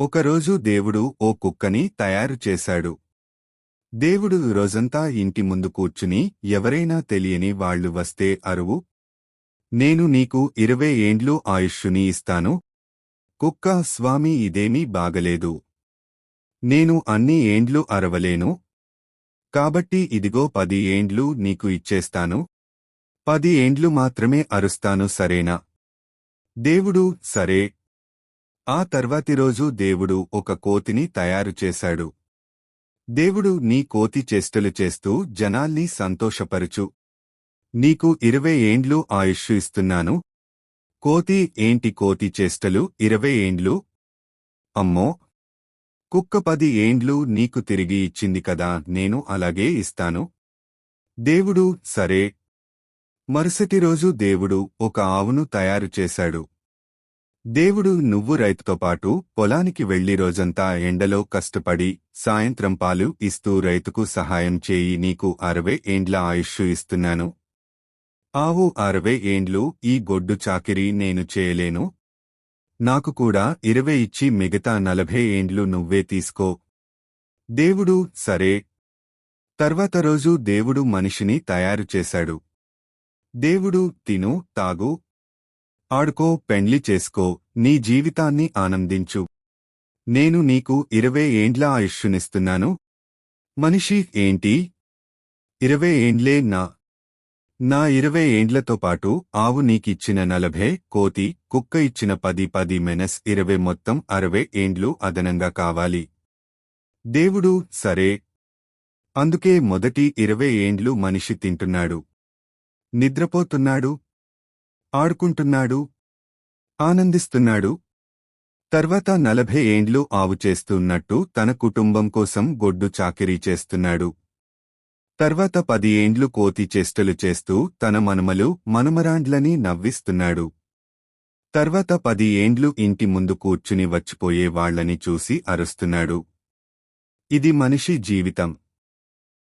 ఒకరోజు దేవుడు ఓ కుక్కని తయారు చేశాడు. దేవుడు రోజంతా ఇంటి ముందు కూర్చుని ఎవరైనా తెలియని వాళ్ళు వస్తే అరువు నేను నీకు ఇరవై ఏండ్లు ఆయుష్యుని ఇస్తాను. కుక్క స్వామి ఇదేమీ బాగలేదు. నేను అన్ని ఏండ్లు అరవలేను. కాబట్టి ఇదిగో పది ఏండ్లు నీకు ఇచ్చేస్తాను. పది ఏండ్లు మాత్రమే అరుస్తాను సరేనా? దేవుడు సరే ఆ తర్వాతి రోజు దేవుడు ఒక కోతిని తయారు చేశాడు. దేవుడు నీ కోతి చేష్టలు చేస్తూ జనాల్ని సంతోషపరుచు. నీకు ఇరవై ఏండ్లు ఆయుష్షు ఇస్తున్నాను. కోతి ఏంటి కోతి చేష్టలు ఇరవై ఏండ్లు? అమ్మో! కుక్క పది ఏండ్లు నీకు తిరిగి ఇచ్చింది కదా నేను అలాగే ఇస్తాను. దేవుడు సరే. మరుసటి రోజు దేవుడు ఒక ఆవును తయారు చేశాడు. దేవుడు నువ్వు రైతుతో పాటు పొలానికి వెళ్ళి రోజంతా ఎండలో కష్టపడి సాయంత్రం పాలు ఇస్తూ రైతుకు సహాయం చేయి నీకు అరవై ఏండ్ల ఆయుష్ ఇస్తున్నాను. ఆవు అరవై ఏండ్లు ఈ గొడ్డు చాకిరీ నేను చేయలేను. నాకు కూడా ఇరవై ఇచ్చి మిగతా నలభై ఏండ్లు నువ్వే తీసుకో. దేవుడు సరే. తర్వాత రోజు దేవుడు మనిషిని తయారు చేశాడు. దేవుడు తిను తాగు ఆడుకో పెండ్లి చేసుకో నీ జీవితాన్ని ఆనందించు. నేను నీకు ఇరవై ఏండ్ల ఆయుష్యునిస్తున్నాను మనిషి ఏంటి? ఇరవై ఏండ్లే నా. నా ఇరవై ఏండ్లతో పాటు ఆవు నీకిచ్చిన నలభై కోతి కుక్క ఇచ్చిన పది పది మెనస్ ఇరవై మొత్తం అరవై ఏండ్లు అదనంగా కావాలి. దేవుడు సరే. అందుకే మొదటి ఇరవై ఏండ్లు మనిషి తింటున్నాడు. నిద్రపోతున్నాడు ఆడుకుంటున్నాడు. ఆనందిస్తున్నాడు. తర్వాత నలభై ఏండ్లు ఆవు చేస్తున్నట్టు తన కుటుంబం కోసం గొడ్డు చాకిరీ చేస్తున్నాడు. తర్వాత పది ఏండ్లు కోతి చేష్టలు చేస్తూ తన మనుమలు మనుమరాండ్లని నవ్విస్తున్నాడు. తర్వాత పది ఏండ్లు ఇంటి ముందు కూర్చుని వచ్చిపోయే వాళ్ళని చూసి అరుస్తున్నాడు. ఇది మనిషి జీవితం.